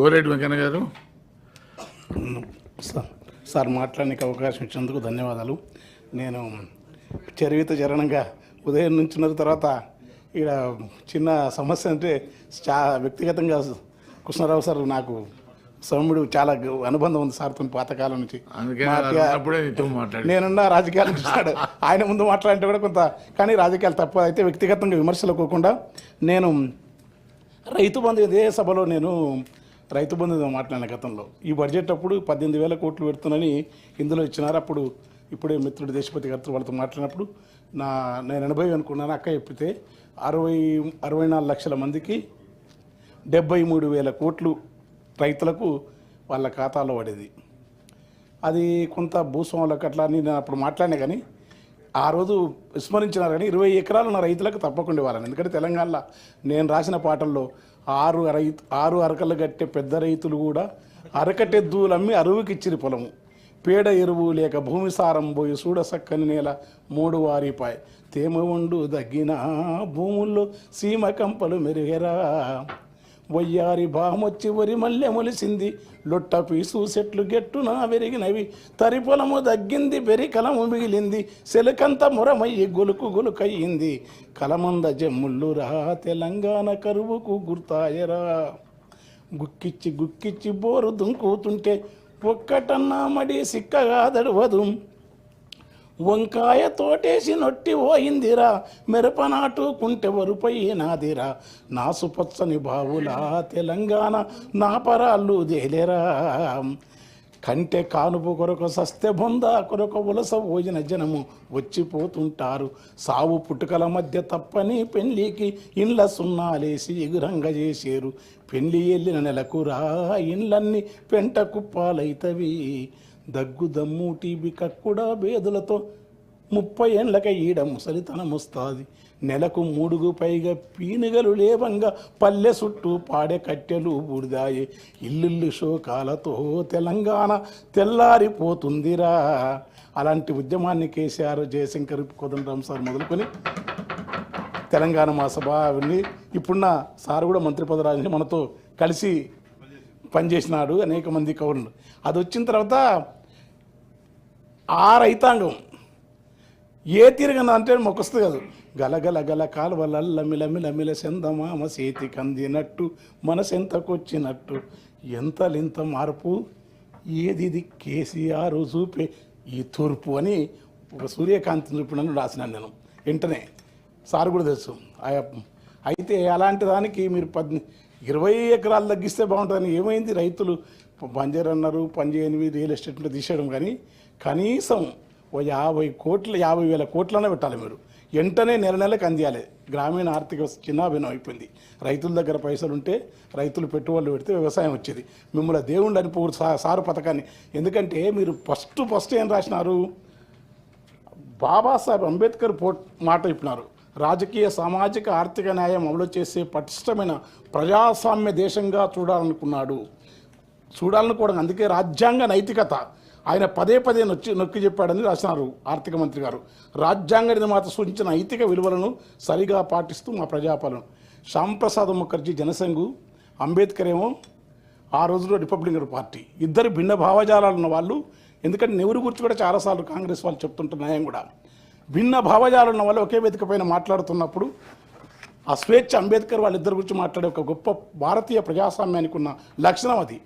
గోరెడ్డి వెంకన్న గారు. Sir sir మాట్లాడడానికి అవకాశం ఇచ్చినందుకు ధన్యవాదాలు. నేను చరివిత చరణంగా ఉదయం నుంచి ఉన్న తర్వాత ఇక్కడ చిన్న సమస్య అంటే చా వ్యక్తిగతంగా కృష్ణారావు సార్ నాకు సౌమ్యుడు చాలా అనుబంధం ఉంది సార్తో పాతకాలం నుంచి. నేనున్న రాజకీయాలు చూస్తాడు ఆయన ముందు మాట్లాడంటే కూడా కొంత కానీ రాజకీయాలు తప్ప అయితే వ్యక్తిగతంగా విమర్శలు కోకుండా నేను రైతు బంధు ఇదే సభలో నేను రైతు బంధు మాట్లాడిన గతంలో. ఈ బడ్జెట్ అప్పుడు పద్దెనిమిది వేల కోట్లు పెడుతున్నానని ఇందులో ఇచ్చినారు. అప్పుడు ఇప్పుడే మిత్రుడు దేశపతి గారితో వాళ్ళతో మాట్లాడినప్పుడు నా నేను ఎనభై అనుకున్నాను. అక్క చెప్పితే అరవై అరవై నాలుగు లక్షల మందికి డెబ్బై మూడు వేల కోట్లు రైతులకు వాళ్ళ ఖాతాలో పడేది. అది కొంత భూస్వాములకు అట్లా అని నేను అప్పుడు మాట్లాడినా కానీ ఆ రోజు విస్మరించినారు కానీ ఇరవై ఎకరాలు ఉన్న రైతులకు తప్పకుండా ఇవ్వాలని. ఎందుకంటే తెలంగాణలో నేను రాసిన పాటల్లో ఆరు రైతు ఆరు అరకలు కట్టే పెద్ద రైతులు కూడా అరకటెద్దులు అమ్మి అరువుకిచ్చిరి పొలము. పేడ ఎరువు లేక భూమి సారం పోయి సూడ సక్కని నేల మూడు వారిపాయ్. తేమ ఉండు దగ్గిన భూముల్లో సీమ కంపలు మెరుగెరా. వయ్యారి బాహమొచ్చి వరి మల్లె మొలిసింది. లొట్ట పీసు చెట్లు గెట్టున వెరిగినవి. తరి పొలము దగ్గింది బెరి కలము మిగిలింది. సెలకంత మురమయ్యి గొలుకు గొలుకయ్యింది. కలమంద జమ్ముళ్ళురా తెలంగాణ కరువుకు గుర్తాయరా. గుక్కిచ్చి గుక్కిచ్చి బోరు దుంకుతుంటే ఒక్కటన్నా మడి సిక్కగా దడవదు. వంకాయ తోటేసి నొట్టి పోయిందిరా మిరపనాటు కుంటె వరుపైనాదిరా నాసుపచ్చని బావులా తెలంగాణ నా పరాళ్ళు దేలేరా కంటే కానుపు కొరకు సస్తె బొంద కొరకు ఉలస పోయిన జనము వచ్చిపోతుంటారు. సావు పుట్టుకల మధ్య తప్పని పెళ్ళికి ఇండ్ల సున్నాలేసి ఎగురంగ చేసేరు. పెళ్ళి వెళ్ళిన నెలకురా ఇండ్లన్నీ పెంట కుప్పాలైతవి. దగ్గు దమ్ము టీబీ కక్కుడా బేదులతో ముప్పై ఏండ్లక ఈడ ముసలితనం వస్తుంది నెలకు మూడుగు పైగా పీనుగలు లేవంగా పల్లె చుట్టూ పాడే కట్టెలు బూడిదాయే. ఇల్లుల్లు శోకాలతో తెలంగాణ తెల్లారిపోతుందిరా. అలాంటి ఉద్యమాన్ని కేసీఆర్ జయశంకర్ కోదండరామ్ సార్ మొదలుకొని తెలంగాణ మా సభ అవన్నీ ఇప్పుడున్న సార్ కూడా మంత్రి పదరాజు మనతో కలిసి పనిచేసినాడు అనేక మంది కవులు అది వచ్చిన తర్వాత ఆ రైతాంగం ఏ తిరగన అంటే మొక్కొస్తుంది కాదు. గలగల గల కాలువలల్ల మిలమిల మిల సెందమామ చేతి కందినట్టు మనసెంతకొచ్చినట్టు. ఎంతలింత మార్పు? ఏది ఇది? కేసీఆర్ చూపే ఈ తూర్పు అని ఒక సూర్యకాంతిని చూపినని రాసినాను నేను. వెంటనే సార్ కూడా తెలుసు. ఆ- అయితే అలాంటి దానికి మీరు పద్ ఇరవై ఎకరాలు తగ్గిస్తే బాగుంటుందని ఏమైంది? రైతులు బంజర్ అన్నారు పని రియల్ ఎస్టేట్లో తీసేయడం కానీ కనీసం ఓ యాభై కోట్ల యాభై వేల కోట్లనే పెట్టాలి మీరు. వెంటనే నెల నెలకు అందియాలి. గ్రామీణ ఆర్థిక చిన్నాభిన్నం అయిపోయింది. రైతుల దగ్గర పైసలు ఉంటే రైతులు పెట్టుబడులు పెడితే వ్యవసాయం వచ్చేది. మిమ్మల్ని దేవుడు అని పూర్తి సారు పథకాన్ని. ఎందుకంటే మీరు ఫస్ట్ ఫస్ట్ ఏం రాసినారు? బాబాసాహెబ్ అంబేద్కర్ పో మాట చెప్పినారు. రాజకీయ సామాజిక ఆర్థిక న్యాయం అమలు చేసే పటిష్టమైన ప్రజాస్వామ్య దేశంగా చూడాలనుకున్నాడు. చూడాలనుకోవడం అందుకే రాజ్యాంగ నైతికత. ఆయన పదే పదే నొచ్చి నొక్కి చెప్పాడని రాసినారు ఆర్థిక మంత్రి గారు. రాజ్యాంగ నిర్మాత సూచించిన నైతిక విలువలను సరిగా పాటిస్తూ మా ప్రజాపాలన. శ్యాంప్రసాద్ ముఖర్జీ జనసంఘు అంబేద్కర్ ఏమో ఆ రోజుల్లో రిపబ్లికన్ పార్టీ. ఇద్దరు భిన్న భావజాలాలు ఉన్న వాళ్ళు ఎందుకంటే నెవరు గురించి కూడా చాలాసార్లు కాంగ్రెస్ వాళ్ళు చెప్తుంటున్న న్యాయం కూడా. భిన్న భావజాలు ఉన్న వాళ్ళు ఒకే వేదిక పైన మాట్లాడుతున్నప్పుడు ఆ స్వేచ్ఛ అంబేద్కర్ వాళ్ళిద్దరి గురించి మాట్లాడే ఒక గొప్ప భారతీయ ప్రజాస్వామ్యానికి ఉన్న లక్షణం అది.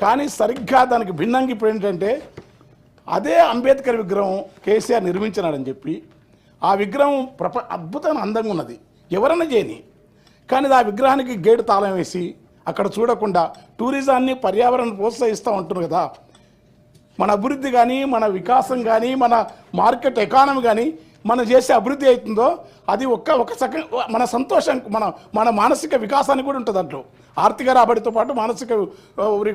కానీ సరిగ్గా దానికి భిన్నంగా ఇప్పుడు ఏంటంటే అదే అంబేద్కర్ విగ్రహం కేసీఆర్ నిర్మించినాడని చెప్పి ఆ విగ్రహం ప్రప అద్భుతమైన అందంగా ఉన్నది. ఎవరన్నా చేయని. కానీ ఆ విగ్రహానికి గేటు తాళం వేసి అక్కడ చూడకుండా టూరిజాన్ని పర్యావరణ ప్రోత్సహిస్తూ ఉంటుంది కదా. మన అభివృద్ధి కానీ మన వికాసం కానీ మన మార్కెట్ ఎకానమీ కానీ మనం చేసే అభివృద్ధి అవుతుందో అది ఒక్క ఒక సక మన సంతోషం మన మన మానసిక వికాసానికి కూడా ఉంటుంది దాంట్లో ఆర్థిక రాబడితో పాటు మానసిక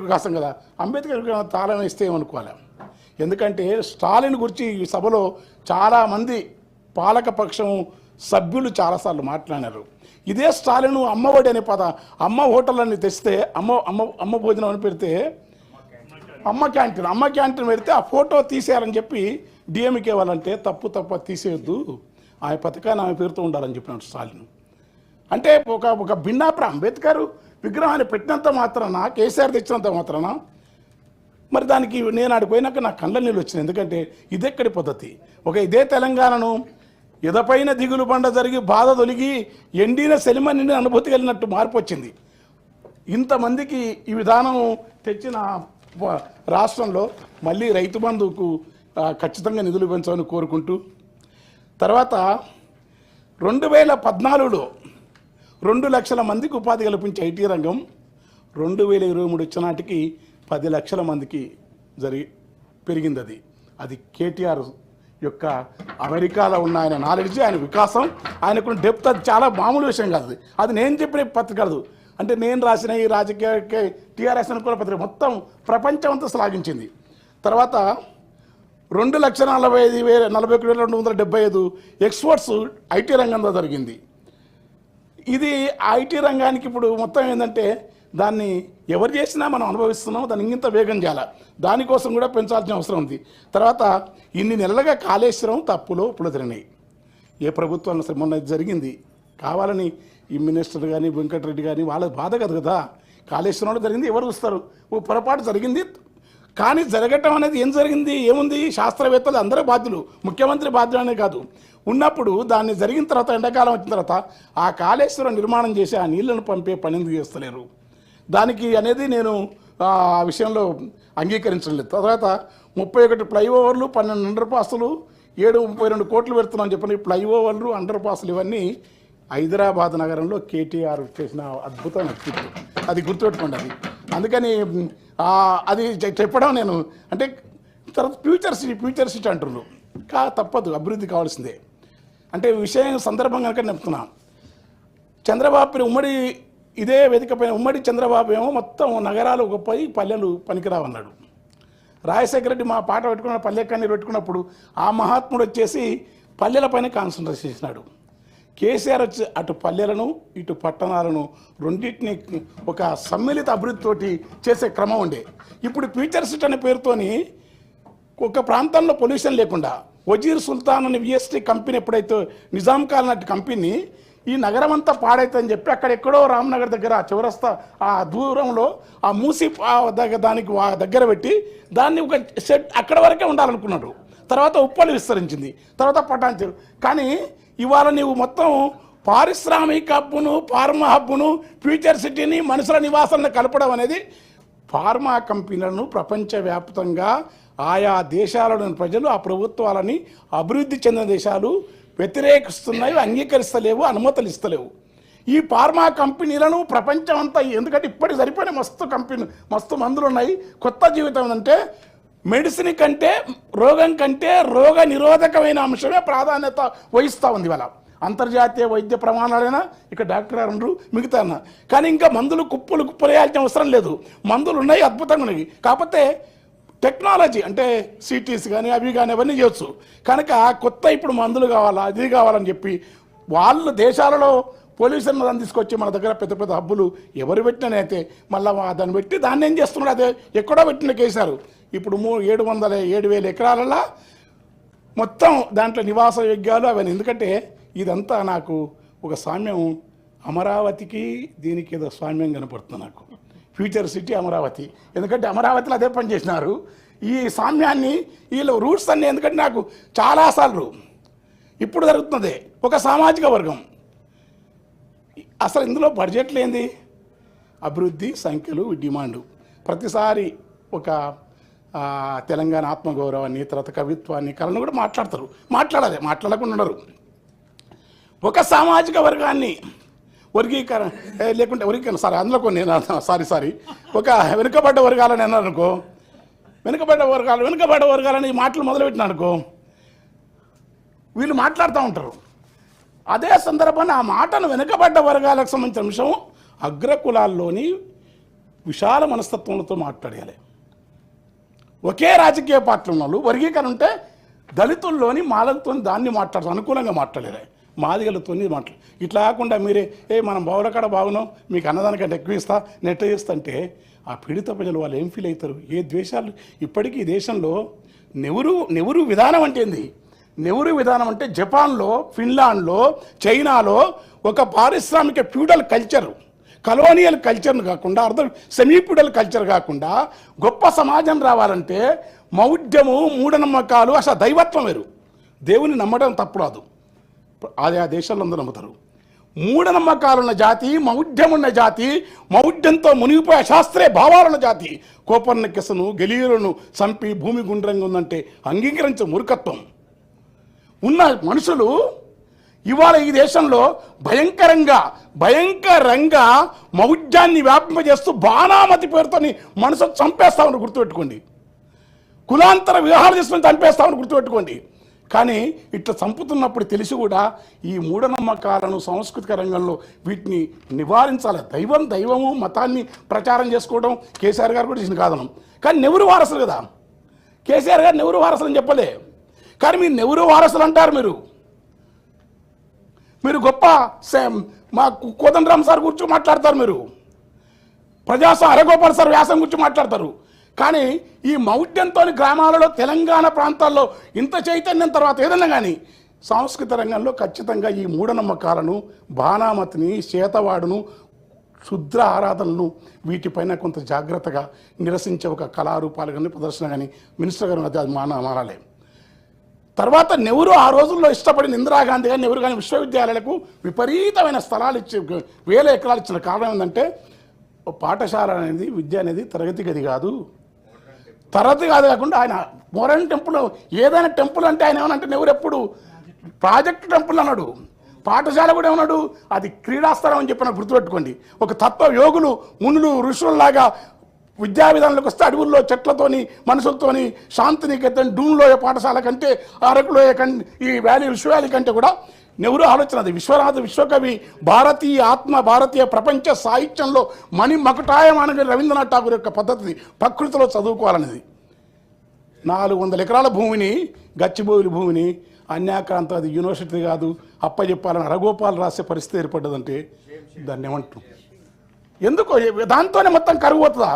వికాసం కదా. అంబేద్కర్ తాళం ఇస్తే ఏమనుకోవాలి? ఎందుకంటే స్టాలిన్ గురించి ఈ సభలో చాలామంది పాలక పక్షం సభ్యులు చాలాసార్లు మాట్లాడారు. ఇదే స్టాలిన్ అమ్మఒడి అనే పద అమ్మ హోటళ్ళని తెస్తే అమ్మ అమ్మ అమ్మ భోజనం అని పెడితే అమ్మ క్యాంటీన్ అమ్మ క్యాంటీన్ పెడితే ఆ ఫోటో తీసేయాలని చెప్పి డిఎంకే వాళ్ళంటే తప్పు తప్ప తీసేయొద్దు. ఆ పథకాన్ని ఆమె పేరుతో ఉండాలని చెప్పినాడు స్టాలిన్. అంటే ఒక ఒక భిన్నాప్ర అంబేద్కర్ విగ్రహాన్ని పెట్టినంత మాత్రాన కేసీఆర్ తెచ్చినంత మాత్రాన మరి దానికి నేను ఆడికి పోయినాక నా కళ్ళ నీళ్ళు వచ్చినాయి. ఎందుకంటే ఇదెక్కడి పద్ధతి? ఒక ఇదే తెలంగాణను ఎదపైన దిగులు బండ జరిగి బాధ తొలిగి ఎండిన సెలిమ నిండిన అనుభూతి కలిగినట్టు మార్పు వచ్చింది. ఇంతమందికి ఈ విధానం తెచ్చిన రాష్ట్రంలో మళ్ళీ రైతు బంధువుకు ఖచ్చితంగా నిధులు పెంచాలని కోరుకుంటూ తర్వాత రెండు వేల పద్నాలుగులో రెండు లక్షల మందికి ఉపాధి కల్పించే ఐటీ రంగం రెండు వేల ఇరవై మూడు వచ్చినాటికి పది లక్షల మందికి జరిగి పెరిగింది అది అది కేటీఆర్ యొక్క అమెరికాలో ఉన్న ఆయన నాలెడ్జ్ ఆయన వికాసం ఆయనకున్న డెప్త్ అది చాలా మామూలు విషయం కాదు. అది. నేను చెప్పిన పత్రిక కాదు. అంటే నేను రాసిన ఈ రాజకీయ టీఆర్ఎస్ అనుకున్న పత్రిక మొత్తం ప్రపంచం అంతా శ్లాఘించింది. తర్వాత రెండు లక్షల నలభై ఐదు వేల నలభై ఒకటి వేల రెండు వందల డెబ్బై ఐదు ఎక్స్పోర్ట్స్ ఐటీ రంగంలో జరిగింది. ఇది ఐటీ రంగానికి ఇప్పుడు మొత్తం ఏంటంటే దాన్ని ఎవరు చేసినా మనం అనుభవిస్తున్నాం దాన్ని ఇంత వేగం చేయాలి? దానికోసం కూడా పెంచాల్సిన అవసరం ఉంది. తర్వాత ఇన్ని నెలలుగా కాళేశ్వరం తప్పులో ఇప్పుడు తిరిగినాయి. ఏ ప్రభుత్వం సరే మొన్న ఇది జరిగింది. కావాలని ఈ మినిస్టర్ కానీ వెంకటరెడ్డి కానీ వాళ్ళ బాధ కదా కదా కాళేశ్వరంలో జరిగింది ఎవరు చూస్తారు? ఓ పొరపాటు జరిగింది కానీ జరగటం అనేది ఏం జరిగింది? ఏముంది? శాస్త్రవేత్తలు అందరూ బాధ్యులు ముఖ్యమంత్రి బాధ్యులు అనే కాదు. ఉన్నప్పుడు దాన్ని జరిగిన తర్వాత ఎండాకాలం వచ్చిన తర్వాత ఆ కాళేశ్వరం నిర్మాణం చేసి ఆ నీళ్ళను పంపే పని ఎందుకు చేస్తలేరు? దానికి అనేది నేను ఆ విషయంలో అంగీకరించడం లేదు. తర్వాత ముప్పై ఒకటి ఫ్లైఓవర్లు పన్నెండు అండర్ పాసులు ఏడు ముప్పై రెండు కోట్లు పెడుతున్నాం చెప్పిన ఫ్లైఓవర్లు అండర్ పాసులు ఇవన్నీ హైదరాబాద్ నగరంలో కేటీఆర్ చేసిన అద్భుతమైన అది గుర్తుపెట్టుకోండి అది. అందుకని అది చెప్పడం నేను అంటే తర్వాత ఫ్యూచర్ సిటీ ఫ్యూచర్ సిటీ అంటున్నారు కా తప్పదు అభివృద్ధి కావాల్సిందే. అంటే విషయం సందర్భం కనుక చెప్తున్నా. చంద్రబాబు ఉమ్మడి ఇదే వేదిక పైన ఉమ్మడి చంద్రబాబు ఏమో మొత్తం నగరాలు గొప్పయి పల్లెలు పనికిరావన్నాడు. రాజశేఖర రెడ్డి మా పాట పెట్టుకున్న పల్లె కన్నీరు పెట్టుకున్నప్పుడు ఆ మహాత్ముడు వచ్చేసి పల్లెలపైన కాన్సన్ట్రేట్ చేసినాడు. కేసీఆర్ వచ్చి అటు పల్లెలను ఇటు పట్టణాలను రెండింటిని ఒక సమ్మిళిత అభివృద్ధితోటి చేసే క్రమం ఉండే. ఇప్పుడు ఫ్యూచర్ సిటీ అనే పేరుతోని ఒక ప్రాంతంలో పొల్యూషన్ లేకుండా వజీర్ సుల్తాన్ అనే విఎస్టీ కంపెనీ ఎప్పుడైతే నిజాం కాలనాటి కంపెనీ ఈ నగరం అంతా పాడైతుందని చెప్పి అక్కడ ఎక్కడో రామ్నగర్ దగ్గర ఆ చివరస్తా ఆ దూరంలో ఆ మూసి దగ్గర దానికి వా- దగ్గర పెట్టి దాన్ని ఒక షెడ్ అక్కడ వరకే ఉండాలనుకున్నాడు. తర్వాత ఉప్పలు విస్తరించింది. తర్వాత పటాన్చెరు. కానీ ఇవాళ నీవు మొత్తం పారిశ్రామిక హబ్బును ఫార్మా హబ్బును ఫ్యూచర్ సిటీని మనుషుల నివాసాలను కలపడం అనేది ఫార్మా కంపెనీలను ప్రపంచవ్యాప్తంగా ఆయా దేశాలలోని ప్రజలు ఆ ప్రభుత్వాలని అభివృద్ధి చెందిన దేశాలు వ్యతిరేకిస్తున్నాయి అంగీకరిస్తలేవు అనుమతులు ఇస్తలేవు. ఈ ఫార్మా కంపెనీలను ప్రపంచం అంతా ఎందుకంటే ఇప్పటికి సరిపోయిన మస్తు కంపెనీ మస్తు మందులు ఉన్నాయి. కొత్త జీవితం అంటే మెడిసిన్ కంటే రోగం కంటే రోగ నిరోధకమైన అంశమే ప్రాధాన్యత వహిస్తూ ఉంది ఇవాళ. అంతర్జాతీయ వైద్య ప్రమాణాలైనా ఇక్కడ డాక్టర్ అనరు ఉండరు మిగతా అన్న. కానీ ఇంకా మందులు కుప్పలు కుప్పలు వేయాల్సిన అవసరం లేదు. మందులు ఉన్నాయి అద్భుతంగా ఉన్నాయి. కాకపోతే టెక్నాలజీ అంటే సిటీస్ కానీ అవి కానీ అవన్నీ చేయొచ్చు. కనుక కొత్త ఇప్పుడు మందులు కావాలా అది కావాలని చెప్పి వాళ్ళు దేశాలలో పొల్యూషన్ దాన్ని తీసుకొచ్చి మన దగ్గర పెద్ద పెద్ద హబ్బులు ఎవరు పెట్టినైతే మళ్ళీ దాన్ని పెట్టి దాన్ని ఏం చేస్తున్నాడు? అదే ఎక్కడో పెట్టిన కేసారు. ఇప్పుడు మూ ఏడు వందల ఏడు వేల ఎకరాలలో మొత్తం దాంట్లో నివాస యోగ్యాలు అవన్నీ. ఎందుకంటే ఇదంతా నాకు ఒక సామ్యం అమరావతికి దీనికి ఏదో సామ్యం కనపడుతుంది నాకు. Future city Amaravati. ఎందుకంటే అమరావతిలో అదే పని చేసినారు. ఈ సామ్యాన్ని వీళ్ళ రూట్స్ అన్నీ ఎందుకంటే నాకు చాలాసార్లు ఇప్పుడు జరుగుతున్నదే. ఒక సామాజిక వర్గం. అసలు ఇందులో బడ్జెట్లు ఏంది అభివృద్ధి సంఖ్యలు డిమాండు. ప్రతిసారి ఒక తెలంగాణ ఆత్మగౌరవాన్ని తర్వాత కవిత్వాన్ని కళను కూడా మాట్లాడతారు. మాట్లాడాలి మాట్లాడకుండా ఉండరు. ఒక సామాజిక వర్గాన్ని వర్గీకరణ లేకుంటే వర్గీకరణ సారీ అందులో కొన్ని సారీ సారీ. ఒక వెనుకబడ్డ వర్గాలని అన్నారనుకో వెనుకబడ్డ వర్గాలు వెనుకబడ్డ వర్గాలని ఈ మాటలు మొదలుపెట్టిన అనుకో వీళ్ళు మాట్లాడుతూ ఉంటారు. అదే సందర్భాన్ని ఆ మాటను వెనుకబడ్డ వర్గాలకు సంబంధించిన అంశం అగ్రకులాల్లోని విశాల మనస్తత్వంతో మాట్లాడాలి ఒకే రాజకీయ పార్టీలు ఉన్న వాళ్ళు వర్గీకరణ ఉంటే దళితుల్లోని మాలలతో దాన్ని మాట్లాడతారు అనుకూలంగా మాట్లాడలేరు. మాదిగలతో మాట్లాడు ఇట్లా కాకుండా మీరే ఏ మనం బావులకాడ బాగున్నాం మీకు అన్నదానికంటే ఎక్కువ ఇస్తా నెట్ చేస్తా అంటే ఆ పీడిత ప్రజలు వాళ్ళు ఏం ఫీల్ అవుతారు? ఏ ద్వేషాలు? ఇప్పటికీ ఈ దేశంలో నెవరు నెవరు విధానం అంటే ఏంది? నెవరు విధానం అంటే జపాన్లో ఫిన్లాండ్లో చైనాలో ఒక పారిశ్రామిక ఫ్యూడల్ కల్చర్. కలోనియల్ కల్చర్ను కాకుండా అర్థం సెమీపిడల్ కల్చర్ కాకుండా గొప్ప సమాజం రావాలంటే మౌఢ్యము మూఢనమ్మకాలు అసలు దైవత్వం వేరు. దేవుని నమ్మడం తప్పురాదు. అది ఆ దేశాల్లో అందరూ నమ్ముతారు. మూఢనమ్మకాలున్న జాతి మౌఢ్యమున్న జాతి మౌఢ్యంతో మునిగిపోయే శాస్త్రీయ భావాలున్న జాతి. కోపర్ణకిసను గెలీరును చంపి భూమి గుండ్రంగా ఉందంటే అంగీకరించే మూర్ఖత్వం. ఉన్న మనుషులు ఇవాళ ఈ దేశంలో భయంకరంగా భయంకరంగా మౌఢ్యాన్ని వ్యాపింపజేస్తూ బాణామతి పేరుతోని మనసు చంపేస్తామని గుర్తుపెట్టుకోండి. కులాంతర వివాహాలు చేసుకుని చంపేస్తామని గుర్తుపెట్టుకోండి. కానీ ఇట్లా చంపుతున్నప్పుడు తెలిసి కూడా ఈ మూఢనమ్మకాలను సాంస్కృతిక రంగంలో వీటిని నివారించాలి. దైవం దైవము మతాన్ని ప్రచారం చేసుకోవడం కేసీఆర్ గారు కూడా చేసిన కాదనం. కానీ నెవరు వారసులు కదా. కేసీఆర్ గారు నెవరు వారసులు అని చెప్పలే. కానీ మీరు నెవరు వారసులు అంటారు మీరు. మీరు గొప్ప సే- మా కోదండరామ్ సార్ గురించి మాట్లాడతారు మీరు. ప్రజాస హరగోపాల్ సార్ వ్యాసం గురించి మాట్లాడతారు. కానీ ఈ మౌఢ్యంతో గ్రామాలలో తెలంగాణ ప్రాంతాల్లో ఇంత చైతన్యం తర్వాత ఏదన్నా కానీ సాంస్కృతిక రంగంలో ఖచ్చితంగా ఈ మూఢనమ్మకాలను బాణామతిని చేతవాడును శుద్ర ఆరాధనలను వీటిపైన కొంత జాగ్రత్తగా నిరసించే ఒక కళారూపాలు కానీ ప్రదర్శన కానీ మినిస్టర్ గారు అది మాన మారాలి. తర్వాత నెహ్రూ ఆ రోజుల్లో ఇష్టపడిన ఇందిరాగాంధీ గారు నెహ్రూ కానీ విశ్వవిద్యాలయాలకు విపరీతమైన స్థలాలు ఇచ్చి వేల ఎకరాలు ఇచ్చిన కారణం ఏంటంటే పాఠశాల అనేది విద్య అనేది తరగతి గది కాదు. తరగతి కాదు కాకుండా ఆయన మోరన్ టెంపుల్ ఏదైనా టెంపుల్ అంటే ఆయన ఏమనంటే నెహ్రూ ఎప్పుడు ప్రాజెక్ట్ టెంపుల్ అన్నాడు. పాఠశాల కూడా ఏమన్నాడు అది క్రీడాస్థలం అని చెప్పిన గుర్తుపెట్టుకోండి. ఒక తత్వ యోగులు మునులు ఋషుల్లాగా విద్యా విధానంలోకి వస్తే అడవుల్లో చెట్లతోని మనుషులతోని శాంతినికేతన్ డూన్లోయ పాఠశాల కంటే అరకులోయ కం ఈ వ్యాలీ విశ్వవ్యాలీ కంటే కూడా నెహ్రూ ఆలోచన అది. విశ్వనాథ విశ్వకవి భారతీయ ఆత్మ భారతీయ ప్రపంచ సాహిత్యంలో మణి మకుటాయమానగా రవీంద్రనాథ్ ఠాగూర్ యొక్క పద్ధతిని ప్రకృతిలో చదువుకోవాలనేది. నాలుగు వందల ఎకరాల భూమిని గచ్చిబౌలి భూమిని అన్యాక్రాంతం అది యూనివర్సిటీ కాదు అప్పచెప్పాలని రఘోపాల్ రాసే పరిస్థితి ఏర్పడ్డదంటే దాన్ని ఏమంటాం ఎందుకో దాంతోనే మొత్తం కరువు అవుతుందా?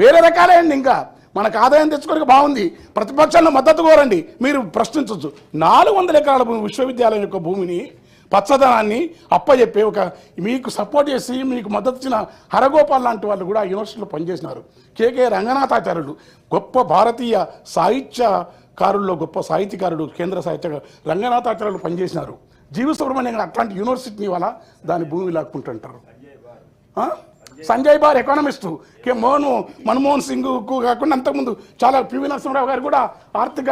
వేరే రకాలైంది ఇంకా. మనకు ఆదాయం తెచ్చుకోవడానికి బాగుంది. ప్రతిపక్షాలను మద్దతు కోరండి. మీరు ప్రశ్నించవచ్చు నాలుగు వందల ఎకరాల భూమి విశ్వవిద్యాలయం యొక్క భూమిని పచ్చదనాన్ని అప్పచెప్పి ఒక మీకు సపోర్ట్ చేసి మీకు మద్దతు ఇచ్చిన హరగోపాల్ లాంటి వాళ్ళు కూడా యూనివర్సిటీలో పనిచేసినారు. కేకే రంగనాథాచార్యులు గొప్ప భారతీయ సాహిత్యకారుల్లో గొప్ప సాహిత్యకారుడు కేంద్ర సాహిత్య రంగనాథాచార్యులు పనిచేసినారు. జీవి సుబ్రహ్మణ్యం అట్లాంటి యూనివర్సిటీని వల్ల దాని భూమి లాక్కుంటుంటారు. సంజయ్ బార్ ఎకానమిస్టు కే మోహన్ మన్మోహన్ సింగ్కు కాకుండా అంతకుముందు చాలా పివి నరసింహరావు గారు కూడా ఆర్థిక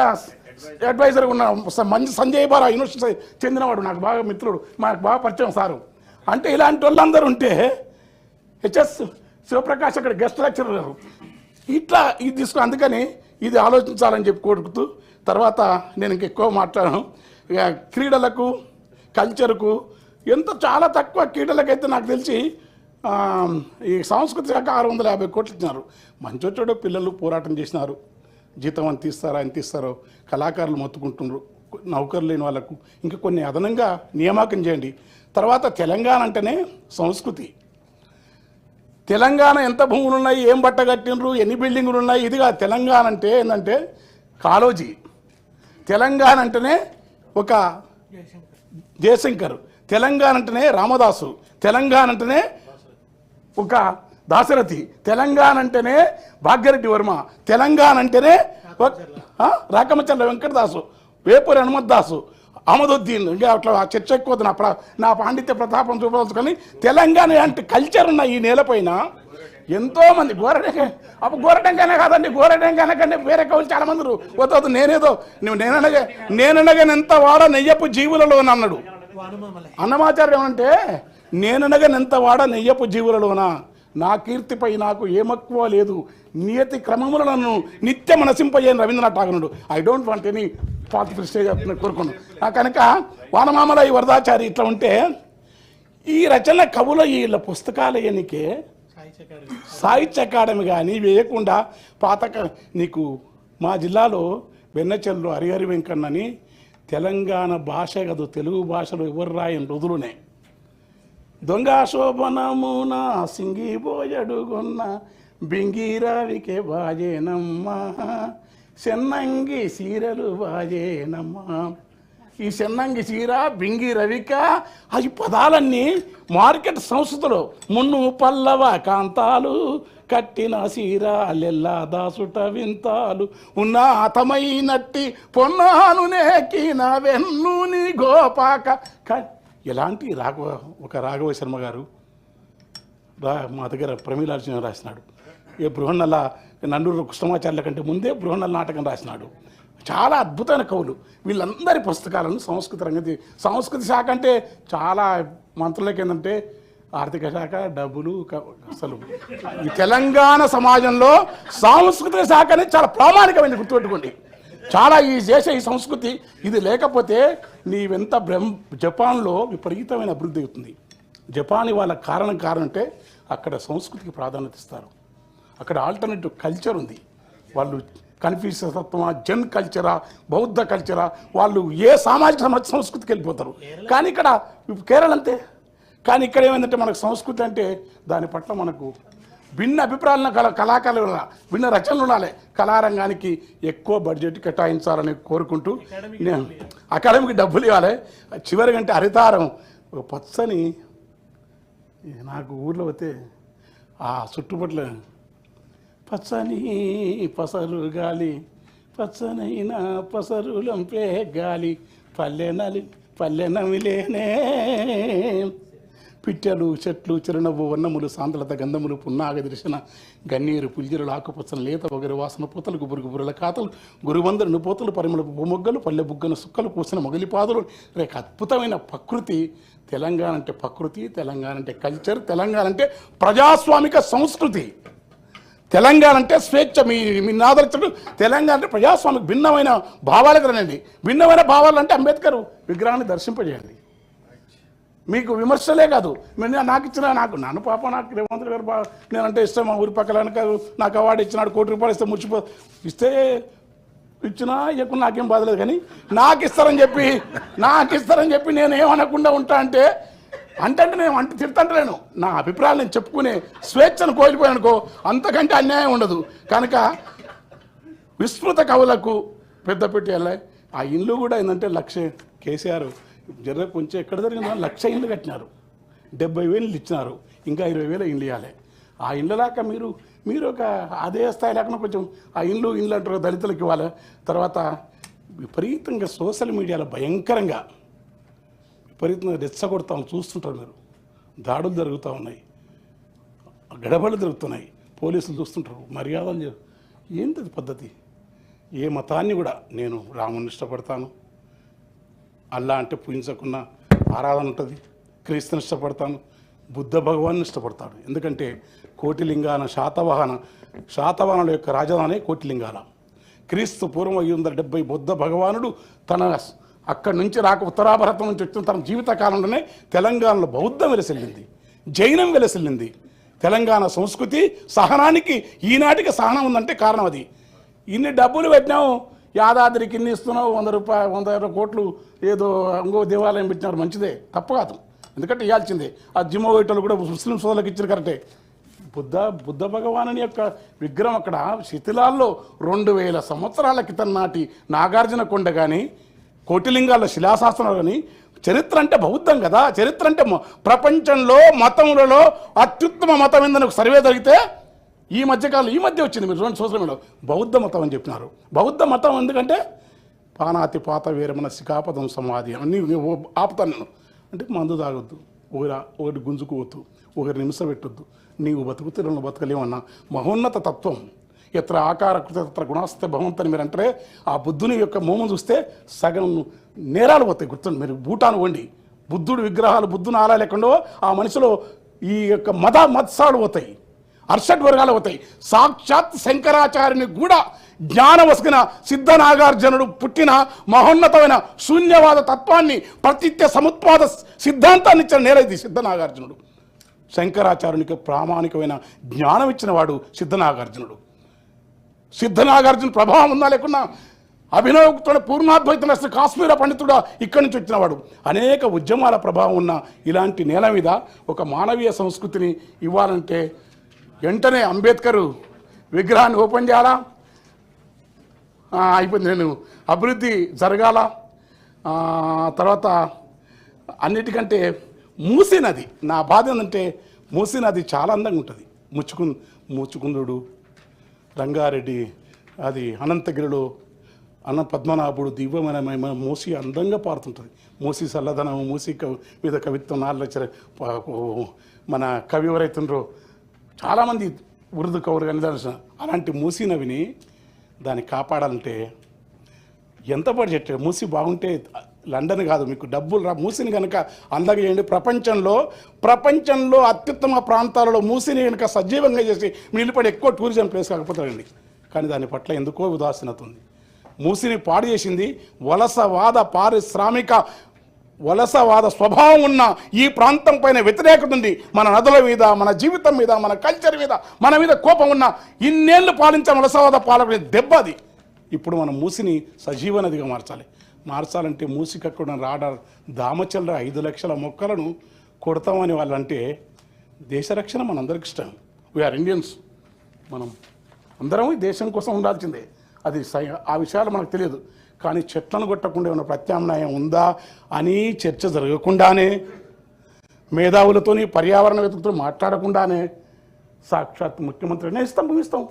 అడ్వైజర్ ఉన్న స- మంచి సంజయ్ బార్ ఆ యూనివర్సిటీ చెందినవాడు నాకు బాగా మిత్రుడు మాకు బాగా పరిచయం సారు. అంటే ఇలాంటి వాళ్ళందరూ ఉంటే హెచ్ఎస్ శివప్రకాష్ అక్కడ గెస్ట్ లెక్చరర్ ఇట్లా ఇది తీసుకు అందుకని ఇది ఆలోచించాలని చెప్పి కోరుకుతూ తర్వాత నేను ఇంకెక్కువ మాట్లాడను. ఇక క్రీడలకు కల్చర్కు ఎంత చాలా తక్కువ క్రీడలకైతే నాకు తెలిసి ఈ సాంస్కృతిక శాఖ ఆరు వందల యాభై కోట్లు ఇచ్చినారు. మంచోచోడు పిల్లలు పోరాటం చేసినారు. జీతం అని తీస్తారా ఎంత తీస్తారో కళాకారులు మొత్తుకుంటున్నారు నౌకరు లేని వాళ్ళకు ఇంకా కొన్ని అదనంగా నియామకం చేయండి. తర్వాత తెలంగాణ అంటేనే సంస్కృతి. తెలంగాణ ఎంత భూములు ఉన్నాయి ఏం బట్ట కట్టినరు ఎన్ని బిల్డింగులు ఉన్నాయి ఇదిగా తెలంగాణ అంటే ఏంటంటే కాలోజీ తెలంగాణ అంటేనే ఒక జయశంకర్. తెలంగాణ అంటేనే రామదాసు. తెలంగాణ అంటేనే ఒక దాశరథి. తెలంగాణ అంటేనే భాగ్యరెడ్డి వర్మ. తెలంగాణ అంటేనే? రాకమచంద్ర వెంకటదాసు. వేపూరి హనుమద్దాసు అహ్మదుద్దీన్ ఇంకా అట్లా ఆ చర్చ ఎక్కువ నా ప్ర నా పాండిత్య ప్రతాపం చూపదలుచుకొని తెలంగాణ అంటే కల్చర్ ఉన్న ఈ నేలపైన ఎంతో మంది గోరటెంక అప్పుడు గోరటెంకనే కాదండి గోరటెంకనే కంటే వేరే కవులు చాలా మంది వద్దు నేనేదో నువ్వు నేననగా నేననగా ఎంత వాడ నెయ్యపు జీవులలో అన్నాడు అన్నమాచార్యం ఏమంటే నేననగనెంత వాడ నెయ్యపు జీవులలోన. నా కీర్తిపై నాకు ఏమక్కువ లేదు. నియతి క్రమములను నిత్యం నశింపజేయని రవీంద్రనాథ్ ఠాగూరుడు. ఐ డోంట్ వాంట్ ఎనీ పాత ప్రిస్టేజ్ కోరుకున్నాను ఆ కనుక వానమామల ఈ వరదాచారి ఇట్లా ఉంటే ఈ రచన కవుల వీళ్ళ పుస్తకాల ఎన్నికే సాహిత్య అకాడమీ కానీ వేయకుండా పాతక నీకు మా జిల్లాలో వెన్నచెల్లు హరిహరి వెంకన్నని తెలంగాణ భాష కదు తెలుగు భాషలో ఎవరు రాయని రుదులునే దొంగ శోభనమున సింగిపోయడుగొన్న బింగిరావికే బాజేనమ్మా. చెన్నంగి సీరలు బాజేనమ్మా. ఈ చెన్నంగి చీర బింగి రవిక అవి పదాలన్నీ మార్కెట్ సంస్థలో మున్ను పల్లవ కాంతాలు కట్టిన చీర లెల్లా దాసుట వింతాలు. ఉన్న అతమైనట్టి పొన్నాను నేకిన వెన్నుని గోపాక కట్ ఎలాంటి రాఘవ ఒక రాఘవ శర్మ గారు రా మా దగ్గర ప్రమీలార్జున రాసినాడు. ఏ బృహన్నల నన్నూరు కృష్ణమాచార్యుల కంటే ముందే బృహన్నల నాటకం రాసినాడు. చాలా అద్భుతమైన కవులు. వీళ్ళందరి పుస్తకాలను సంస్కృత రంగతి సంస్కృతి శాఖ అంటే చాలా మంత్రులకి ఏంటంటే ఆర్థిక శాఖ డబ్బులు అసలు ఈ తెలంగాణ సమాజంలో సాంస్కృతిక శాఖ అనేది చాలా ప్రామాణికమైనది గుర్తుపెట్టుకోండి. చాలా ఈ దేశ ఈ సంస్కృతి ఇది లేకపోతే నీవెంత బ్రహ్మ జపాన్లో విపరీతమైన అభివృద్ధి అవుతుంది. జపాన్ వాళ్ళ కారణం కారణం అంటే అక్కడ సంస్కృతికి ప్రాధాన్యత ఇస్తారు. అక్కడ ఆల్టర్నేటివ్ కల్చర్ ఉంది. వాళ్ళు కన్ఫ్యూషియస్ తత్వమా జన్ కల్చరా బౌద్ధ కల్చరా వాళ్ళు ఏ సామాజిక సమాజ సంస్కృతికి వెళ్ళిపోతారు. కానీ ఇక్కడ కేరళ అంతే కానీ ఇక్కడ ఏమైందంటే మనకు సంస్కృతి అంటే దాని పట్ల మనకు భిన్న అభిప్రాయాలను కల కళాకారులు భిన్న రచనలు ఉండాలి. కళారంగానికి ఎక్కువ బడ్జెట్ కేటాయించాలని కోరుకుంటూ నేను అకాడమీకి డబ్బులు ఇవ్వాలి. చివరిగా అంటే హరితారం. ఒక పచ్చని నాకు ఊర్లో పోతే ఆ చుట్టుపట్ల పచ్చని పసరు గాలి పచ్చనైన పసరు లంపే గాలి పల్లెనలి పల్లెనమిలేనే పిట్టెలు చెట్లు చిరునవ్వు వన్నములు సాంద్రత గంధములు పున్నాగ దర్శన గన్నీరు పుల్జిరులు ఆకుపచ్చన లేత వగరు వాసన పూతలు గుబురు గుబురుల కాతలు గురువందరు పోతలు పరిమళ మొగ్గలు పల్లె బుగ్గన సుక్కలు పూసిన మొగలిపాదులు రేక అద్భుతమైన ప్రకృతి. తెలంగాణ అంటే ప్రకృతి తెలంగాణ అంటే కల్చర్ తెలంగాణ అంటే ప్రజాస్వామిక సంస్కృతి. తెలంగాణ అంటే స్వేచ్ఛ మీ మీ నాదరచడు తెలంగాణ అంటే ప్రజాస్వామిక భిన్నమైన భావాలు కదండి. భిన్నమైన భావాలు అంటే అంబేద్కర్ విగ్రహాన్ని దర్శింపజేయండి. మీకు విమర్శలే కాదు. మీరు నాకు ఇచ్చిన నాకు నన్ను పాప నాకు రేవంత్ గారు నేనంటే ఇష్టం మా ఊరి పక్కల నాకు అవార్డు ఇచ్చినాడు కోటి రూపాయలు ఇస్తే ముచ్చిపో ఇస్తే ఇచ్చినా ఇవ్వకుండా నాకేం బాధలేదు కానీ నాకు ఇస్తారని చెప్పి నాకు ఇస్తారని చెప్పి నేను ఏమనకుండా ఉంటా అంటే అంటే అంటే నేను అంటే తిడతంటలేను. నా అభిప్రాయాలు నేను చెప్పుకునే స్వేచ్ఛను కోల్పోయానుకో అంతకంటే అన్యాయం ఉండదు. కనుక విస్తృత కవులకు పెద్ద పెట్టాలి ఆ ఇల్లు కూడా ఏంటంటే లక్ష్యం కేసీఆర్ జర కొంచెం ఎక్కడ జరిగిన లక్ష ఇండ్లు కట్టినారు. డెబ్బై వేలు ఇచ్చినారు. ఇంకా ఇరవై వేలు ఇండ్లు ఇవ్వాలి. ఆ ఇళ్ళ దాకా మీరు మీరు ఒక అదే స్థాయి లేకుండా కొంచెం ఆ ఇండ్లు ఇండ్లు అంటారు దళితులకు ఇవ్వాలి. తర్వాత విపరీతంగా సోషల్ మీడియాలో భయంకరంగా విపరీతంగా రెచ్చగొడతాం చూస్తుంటారు మీరు. దాడులు జరుగుతూ ఉన్నాయి. గడబడలు జరుగుతున్నాయి. పోలీసులు చూస్తుంటారు. మర్యాదలు ఏంటది పద్ధతి? ఏ మతాన్ని కూడా నేను రాముని ఇష్టపడతాను. అల్లా అంటే పూజించకున్న ఆరాధన ఉంటుంది. క్రీస్తుని ఇష్టపడతాను బుద్ధ భగవాన్ని ఇష్టపడతాడు. ఎందుకంటే కోటిలింగాన శాతవాహన శాతవాహనుల యొక్క రాజధాని కోటిలింగాల. క్రీస్తు పూర్వం ఐదు వందల డెబ్బై బుద్ధ భగవానుడు తన అక్కడి నుంచి రాక ఉత్తరాభారతం నుంచి వచ్చిన తన జీవిత కాలంలోనే తెలంగాణలో బౌద్ధం వెలసిల్లింది జైనం వెలసిల్లింది. తెలంగాణ సంస్కృతి సహనానికి ఈనాటికి సహనం ఉందంటే కారణం అది. ఇన్ని డబ్బులు పెట్టినావు యాదాద్రికి ఇన్ని ఇస్తున్నావు వంద రూపాయలు వంద ఇరవై కోట్లు ఏదో ఇంకో దేవాలయం పెట్టినారు. మంచిదే. తప్పు కాదు. ఎందుకంటే ఇవ్వాల్సిందే. ఆ జిమ్మో వేటలు కూడా ముస్లిం సోదరులకు ఇచ్చారు కరెక్టే. బుద్ధ బుద్ధ భగవానుని యొక్క విగ్రహం అక్కడ శిథిలాల్లో రెండు వేల సంవత్సరాల క్రితం నాటి నాగార్జున కొండ కానీ కోటిలింగాల శిలాశాసనాలు కానీ చరిత్ర అంటే బౌద్ధం కదా. చరిత్ర అంటే ప్రపంచంలో మతములలో అత్యుత్తమ మతం ఏందని ఒక సర్వే జరిగితే ఈ మధ్యకాలం ఈ మధ్య వచ్చింది మీరు చూడండి సోషల్ మీడియా బౌద్ధ మతం అని చెప్పినారు. బౌద్ధ మతం ఎందుకంటే పానాతి పాత వీరమన శిఖాపదం సమాధి అన్నీ ఆపుతాను నేను. అంటే మందు తాగొద్దు ఒకరి ఒకటి గుంజుకోవద్దు ఒకరి నిమిష పెట్టొద్దు. నీవు బతుకుతే రెండు బతకలేమన్నా మహోన్నత తత్వం ఇతర ఆకార కృత తత్ర గుణాస్తే భగవంతుని మీరు అంటే ఆ బుద్ధుని యొక్క మోమం చూస్తే సగం నేరాలు పోతాయి. గుర్తుంది మీరు భూటాన్ వండి బుద్ధుడు విగ్రహాలు బుద్ధుని ఆలయాలు ఎక్కడో ఆ మనిషిలో ఈ యొక్క మద మత్సాలు పోతాయి. అర్షడ్ వర్గాలు అవుతాయి. సాక్షాత్ శంకరాచార్యుని కూడా జ్ఞాన సిద్ధనాగార్జునుడు సిద్ధ నాగార్జునుడు పుట్టిన మహోన్నతమైన శూన్యవాద తత్వాన్ని ప్రతిత్య సముత్పాద సిద్ధాంతాన్ని ఇచ్చిన నేలది సిద్ధ నాగార్జునుడు శంకరాచార్యునికి ప్రామాణికమైన జ్ఞానం ఇచ్చిన వాడు సిద్ధ నాగార్జునుడు ప్రభావం ఉందా లేకున్నా అభినవకుతుడు పూర్ణాద్వైత నష్ట కాశ్మీర పండితుడు ఇక్కడి నుంచి వచ్చినవాడు అనేక ఉద్యమాల ప్రభావం ఉన్న ఇలాంటి నేల మీద ఒక మానవీయ సంస్కృతిని ఇవ్వాలంటే వెంటనే అంబేద్కర్ విగ్రహాన్ని ఓపెన్ చేయాలా? అయిపోయింది. నేను అభివృద్ధి జరగాల. తర్వాత అన్నిటికంటే మూసీ నది నా బాధ ఏంటంటే మూసీ నది చాలా అందంగా ఉంటుంది. ముచ్చుకు ముచ్చుకుందుడు రంగారెడ్డి అది అనంతగిరిలో అన్న పద్మనాభుడు దివ్యమైన మూసి అందంగా పారుతుంటుంది. మూసి చల్లదనం మూసి కవి మీద కవిత్వం నాలుగు మన కవి ఎవరైతుండ్రో చాలామంది ఉరుదు కౌరు కానీ దాని అలాంటి మూసీ నవిని దాన్ని కాపాడాలంటే ఎంత బడ్జెట్ మూసి బాగుంటే లండన్ కాదు మీకు డబ్బులు రా. మూసిని కనుక అందంగా చేయండి ప్రపంచంలో ప్రపంచంలో అత్యుత్తమ ప్రాంతాలలో మూసిని కనుక సజీవంగా చేసి నిలబడి ఎక్కువ టూరిజం ప్లేస్ కాకపోతారండి కానీ దాని పట్ల ఎందుకో ఉదాసీనత ఉంది. మూసిని పాడు చేసింది వలసవాద పారిశ్రామిక వలసవాద స్వభావం ఉన్న ఈ ప్రాంతం పైన వ్యతిరేకత ఉంది. మన నదుల మీద మన జీవితం మీద మన కల్చర్ మీద మన మీద కోపం ఉన్న ఇన్నేళ్ళు పాలించిన వలసవాద పాలకుని దెబ్బ అది. ఇప్పుడు మనం మూసిని సజీవ నదిగా మార్చాలి. మార్చాలంటే మూసికక్కడ రాడ దామచల్ల ఐదు లక్షల మొక్కలను కొడతామని వాళ్ళంటే దేశ రక్షణ మనందరికి ఇష్టం. వీఆర్ ఇండియన్స్ మనం అందరం దేశం కోసం ఉండాల్సిందే. అది సై- ఆ విషయాలు మనకు తెలియదు. కానీ చెట్లను కొట్టకుండా ఏమైనా ప్రత్యామ్నాయం ఉందా అని చర్చ జరగకుండానే మేధావులతోని పర్యావరణ వ్యక్తులతో మాట్లాడకుండానే సాక్షాత్ ముఖ్యమంత్రినే ఇస్తాం ఇస్తాం.